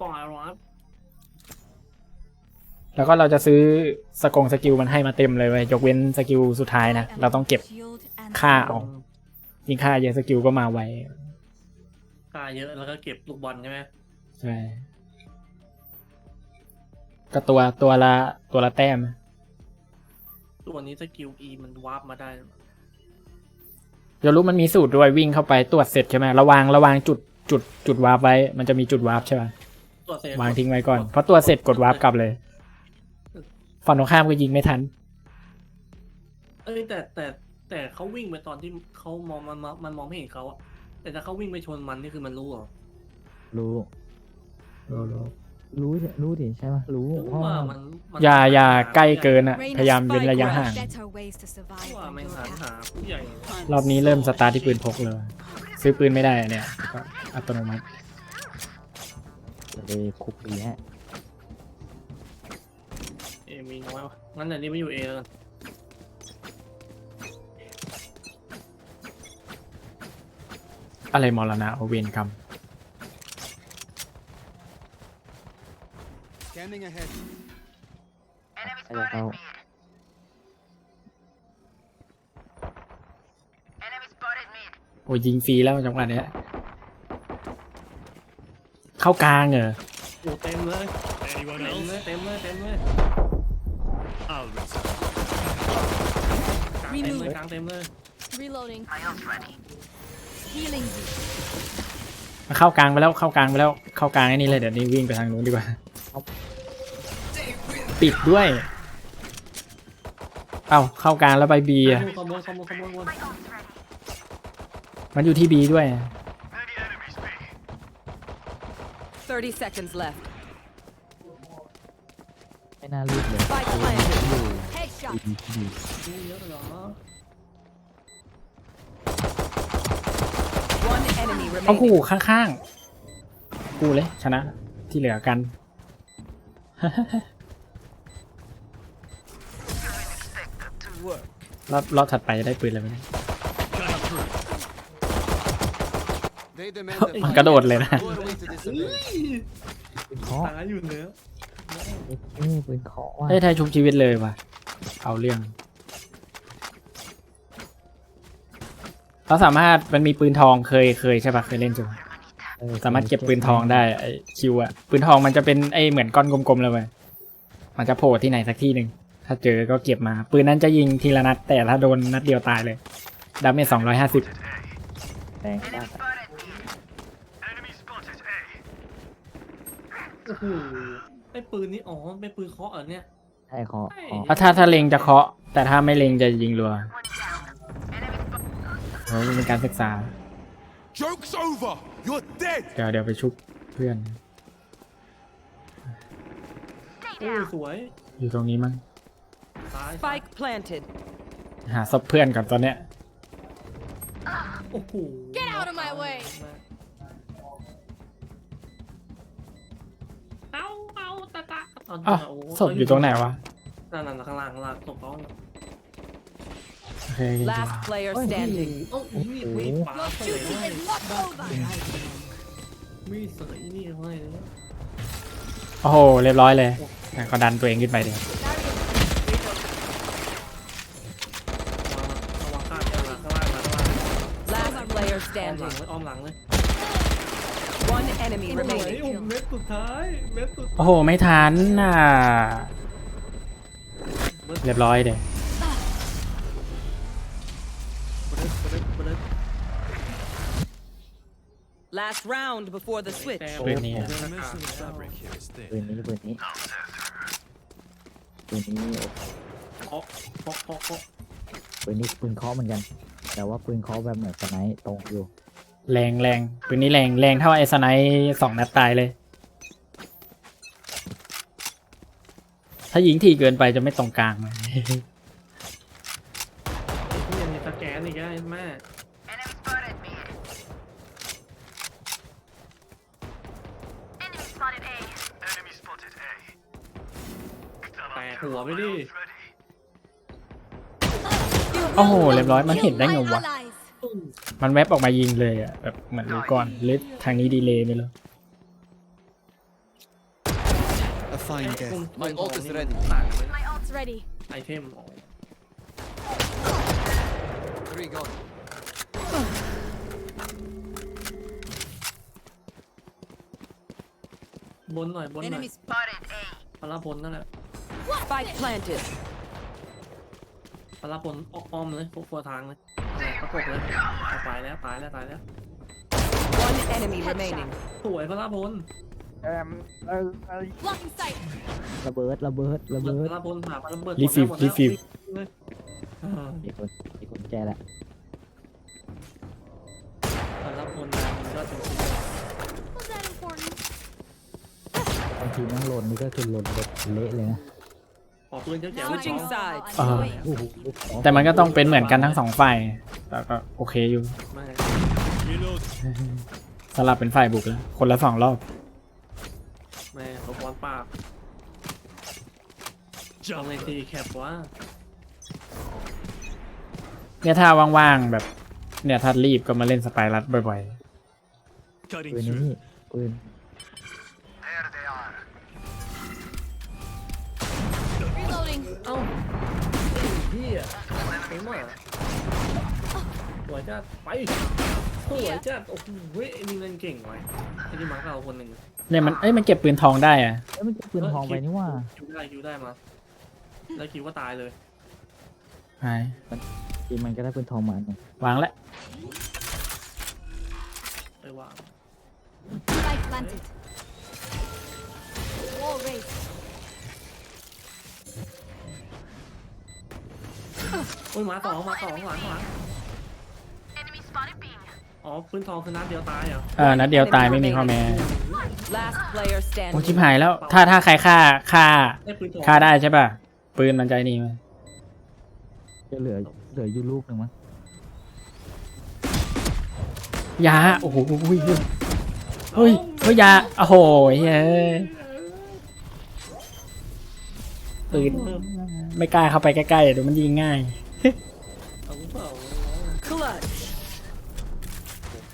ปล่อยวับแล้วก็เราจะซื้อสกงสกิลมันให้มาเต็มเลยเว้ยยกเว้นสกิลสุดท้ายนะ เราต้องเก็บค่าเอายิงค่าเยอะสกิลก็มาไวค่าเยอะแล้วก็เก็บลูกบอลใช่ไหมใช่ก็ตัวตัวละตัวละแต้ม ตัวนี้สกิล E มันวาร์ปมาได้เดี๋ยวรู้มันมีสูตรด้วยวิ่งเข้าไปตรวจเสร็จใช่ไหมระวางระวางจุดจุดจุดวาร์ปไว้ มันจะมีจุดวาร์ปใช่ไหม ตัวเซฟวางทิ้งไว้ก่อน เพราะตัวเสร็จกดวาร์ปกลับเลยฝั่งตรงข้ามก็ยิงไม่ทัน เอ้ยแต่แต่แต่เขาวิ่งไปตอนที่เขามองมันมันมันมองไม่เห็นเขาอะแต่ถ้าเขาวิ่งไปชนมันนี่คือมันรู้เหรอรู้ รู้ดิรู้ดิใช่ไหมรู้รู้เพราะว่าว่ามันมันอย่าอย่าใกล้เกินอะอะ พยายามเว้นระยะห่าง ว่าไม่หันหาผู้ใหญ่รอบนี้เริ่มสตาร์ทที่ปืนพกเลย ซื้อปืนไม่ได้อะเนี่ยก็อัตโนมัติ จะเลยคุกดีฮะเอมีน้อยวะงั้นเดี๋ยวนี้ไม่อยู่เอแล้วกันอะไรมรณะโอเวนกรรม Scanning ahead. ถ้าจะเข้า โอ้ยยิงฟรีแล้วจังหวะเนี้ย เข้ากลางเหรอโอ้เต็มเลย Anyone เต็ม else? เลยเต็มเลยเต็มเลย I'll risk. กลางเต็มเลยกลางเต็มเลย Reloading. Healing you. มาเข้ากลางไปแล้วเข้ากลางไปแล้วเข้ากลางไอ้นี่เลยเดี๋ยวนี้วิ่งไปทางนู้นดีกว่าปิดด้วย เอ้าเข้ากลางแล้วไปบีอะขโมยขโมยขโมยขโมยมันอยู่ที่บีด้วย 30 seconds left. ไม่น่ารีบเลย Spike planted. Headshot. ดีดีนี่เยอะเหรอ One enemy เอาคู่ remaining. ข้างๆ กูเลยชนะที่เหลือกัน รอบรอบถัดไปจะได้ปืนอะไรไหมเนี่ย กระโดดเลยนะ Go away to disobey. ปืนเคาะตายอยู่เนื้อเอ้ยปืนเคาะว่ะได้ไทยชุบชีวิตเลยว่ะเอาเรื่องเขาสามารถมันมีปืนทองเคยเคยใช่ปะเคยเล่นใช่ปะออสามารถเก็บปืนทองได้ไอคิวอะปืนทองมันจะเป็นไอเหมือนก้อนกลมๆเลยเว้ยมันจะโผล่ที่ไหนสักที่หนึ่งถ้าเจอก็เก็บมา ปืนนั้นจะยิงทีละนัดแต่ถ้าโดนนัดเดียวตายเลยดาเมจสองร้อยห้าสิบแรงมาก อะโอ้โหไอ้ปืนนี้อ๋อเป็นปืนเคาะเหรอเนี่ย ใช่เคาะเคาะเพราะถ้าถ้าเล็งจะเคาะ แต่ถ้าไม่เล็งจะยิงรัวโอ้เป็นการศึกษา Joke's over. You're dead. เดี๋ยวเดี๋ยวไปชุบเพื่อน โอ้ยสวยอยู่ตรงนี้มั้งตาย Spike planted. หาศพเพื่อนก่อนตอนเนี้ยโอ้โห Get out of my way ตาตาตอนอ้าวโโศพอยู่ตรงไหนวะ นั่นนั่นข้างล่างข้างล่างศพเขาโอเค Last player เฮ้ย standing. โอ้โหมีดมีดปา Your เสย duty ให้ is not over. มีดเสยนี่เขาให้เลยโอ้โห เรียบร้อยเลยแต่ก็ดันตัวเองขึ้นไปเดี๋ยวระวังข้างข้างล่างข้างล่างข้างล่าง Last player อ้อมหลัง standing. เลยอ้อมหลังเลย One enemy สวย remaining. โอ้โหเม็ดสุดท้ายเม็ดสุดโอ้โห ไม่ทันน่ะ เรียบร้อยเดี๋ยวเบิดเบิดเบิด Last round before the switch. แต่ปืนนี้อะ The dimension of fabric here is ปืน thin. นี้ปืนนี้ปืนนี้เคาะเคาะเคาะเคาะปืนนี้ปืนเคาะเหมือนกัน แต่ว่าปืนเคาะแบบเหมือนสไนป์ตรงอยู่ แรงแรงปืนนี้แรงแรงเท่าไอ้สไนป์สองนัดตายเลย ถ้ายิงทีเกินไปจะไม่ตรงกลางเลยที่ยังมีสแกนอีกได้แม่แตกหัวไปดิ โอ้โห เรียบร้อย มันเห็นได้ไง Kill my วะ allies. มันแวบออกมายิงเลยอะแบบเหมือนรู้ก่อนหรือทางนี้ดีเลยไม่รู้ A fine ไอ้ death. พวก My พวก ult is นี่ ready ต่างกันไหม My ult's ready. ไอเทมอ๋อ Three gone. บนหน่อยบนหน่อย Enemy spotted. พลาพลนั่นแหละ Spike planted. พลาพลอ้อมเลยพวกครัวทางเลย ประกบเลยเอาไปแล้วตายแล้วตายแล้ว One enemy remaining. สวยพลาพล Blocking sight. ระเบิดระเบิดระเบิดพลาพลผ่าพลาเบิดรีฟิลหมดแล้รีวฟิล เลยเออมีคนมีคนแก้แล้วพลาพลมันก็จริง Was that important? บางทีนั่งหล่นนี่ก็คือหล่นแบบเละเลยนะๆขอปืนเจ้าแจ๋ว Switching ไม่ sides. I know it. โอ้โหแต่มันก็ต้องเป็นเหมือนกันทั้งสองฝ่าย แต่ก็โอเคอยู่ไม่ Reload. สลับเป็นฝ่ายบุกแล้ว คนละสองรอบไม่ตบอลปากจองในทีแคปว่าเนี่ยถ้าว่างๆแบบ เนี่ยถ้ารีบก็มาเล่นสไปรัสบ่อย Cutting ปืน through. นี่ปืน Reloading. เอ้าพี่อะสวยมากส วยจัดไปสวยจัดโอ้โหเว้ยไอ้นี่เล่นเก่งไว้ไอ้นี่มาร์คเราคนหนึ่งๆเนี่ยมันเอ้ยมันเก็บปืนทองได้อะแล้วมันจะปืนทองไปนี่ว่าคิวได้คิวได้มาแล้วคิวว่าตายเลยหายจริงมันก็ได้ปืนทองมาอันหนึ่งวางแล้วไปวาง Spike planted. Wall raised. โอ้ยมาสองมาสองหลังหลัง อ๋อปืนทองคือนัดเดียวตายเหรอเออนัดเดียวตายไม่มีข้อแม้ Last player โอ้ standing. ชิบหายแล้ว ถ้าถ้าใครฆ่าฆ่าได้ปืนทองฆ่าได้ใช่ป่ะ ปืนมันใจนี่ไหมจะเหลือเหลืออยู่ลูกหนึ่งมั้งยาโอ้โหเฮ้ยเฮ้ยเฮ้ยเฮ้ยยาโอ้โหเฮ้ยปืนไม่กล้าเข้าไปใกล้ๆเดี๋ยวมันยิงง่าย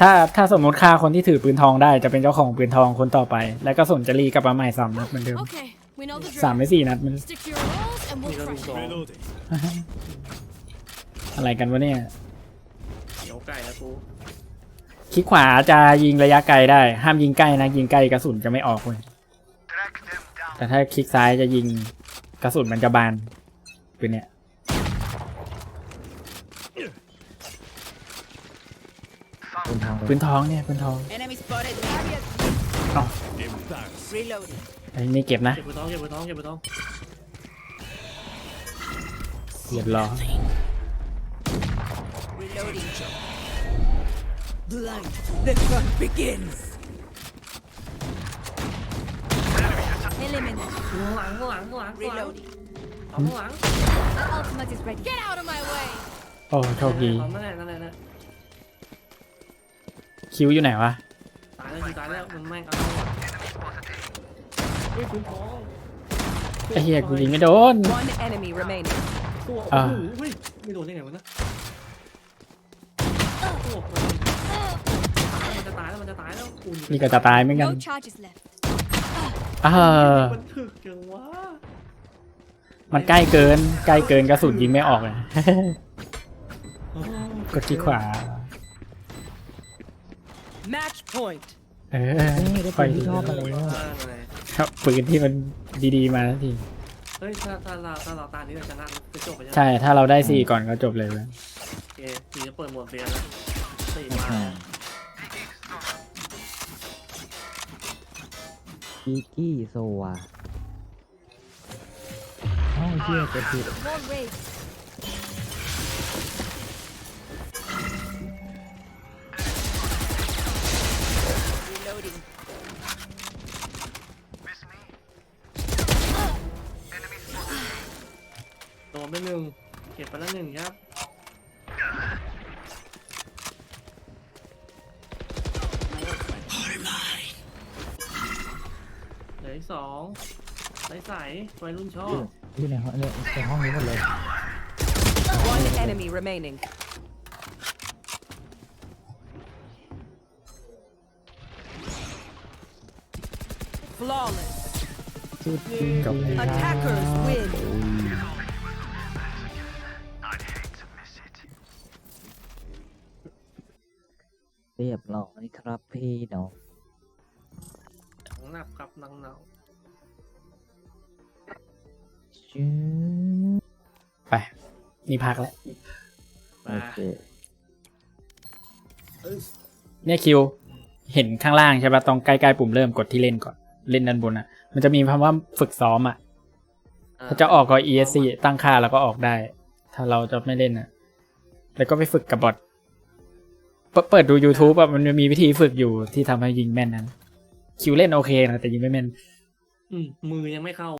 ถ้าถ้าสมมติฆ่าคนที่ถือปืนทองได้จะเป็นเจ้าของปืนทองคนต่อไป แล้วก็สนจะรีกลับมาใหม่สามนัดเหมือนเดิม Okay, we know the สาม drill. ไม่สี่นัดมัน Stick to your roles and นี่ we'll ก็ลูก crush สอง Reloading. อะไรกันวะเนี่ยเหนียวไก่นะกูคลิกขวาจะยิงระยะไกลได้ ห้ามยิงใกล้นะยิงใกล้กระสุนจะไม่ออกเลยแต่ถ้าคลิกซ้ายจะยิงกระสุนมันจะบานปืนเนี่ย ปืนทองปืนทองเนี่ยปืนทอง Enemy spotted. Embarrassed. Reloading. ไอ้นี่เก็บนะ เก็บปืนทองเก็บปืนทองเก็บปืนทองเรียบร้อย Reloading. Blind. The fun begins. Eliminate. ข้างหลังข้างหลังข้างหลังข้างหลัง Reloading. เอาข้างหลัง My ultimate is ready. Get out of my way. โอ้โชคดีเอานั่นแหละนั่นแหละนั่นแหละ คิวอยู่ไหนวะตายแล้วยิงตายแล้วมันแม่งเอาเฮ้ยปืนทองไอ้เหี้ยกูยิงไม่โดน One enemy remaining. ตัวอ่าโอ้โหเฮ้ยไม่โดนได้ไงวะนะตัวมันจะตายแล้วมันจะตายแล้วอุ่นนี่ก็จะตายเหมือนกัน No charges left. เออมันถึกจังวะมันใกล้เกิน ใกล้เกินกระสุนยิงไม่ออกเลย กดที่ขวา Match point. เออนี่ได้ค่ปือยนที่ชอบมาเลยมากเลยครับปืนที่มันดีๆมาทันทีเฮ้ยถ้าถ้าเราถ้าเราตานี้เราชนะจะจบไปยังใช่ถ้าเราได้สี่ก่อนก็จบเลยเว้ยโอเคทีจะเปิดหมวดเรียนแล้วสี่มาอ่าอีกี้โซวาเอ้าเชี่ยกดผิด Wall raised. ไปแล้วหนึ่งครับ เหลืออีกสองใสใสๆวัยรุ่นชอบอยู่ในห้องเนี่ยในห้องนี้หมดเลย One enemy remaining. Flawless. สุดจริงจบ Attackers win. เรียบร้อยครับพี่น้องหนังหนับครับหนังหนาวชื่อไป นี่พักแล้วมาโอเคเอ้ยเนี่ยคิว เห็นข้างล่างใช่ปะตรงใกล้ๆปุ่มเริ่มกดที่เล่นก่อน เล่นด้านบนอะ มันจะมีคำว่าฝึกซ้อมอะถ้าจะออกก็ ESC ตั้งค่าแล้วก็ออกได้ ถ้าเราจะไม่เล่นอะ แล้วก็ไปฝึกกับบอท เปิดดู YouTube อะมันมีวิธีฝึกอยู่ที่ทำให้ยิงแม่นนั้น คิวเล่นโอเคนะแต่ยิงไม่แม่น อืมมือยังไม่เข้า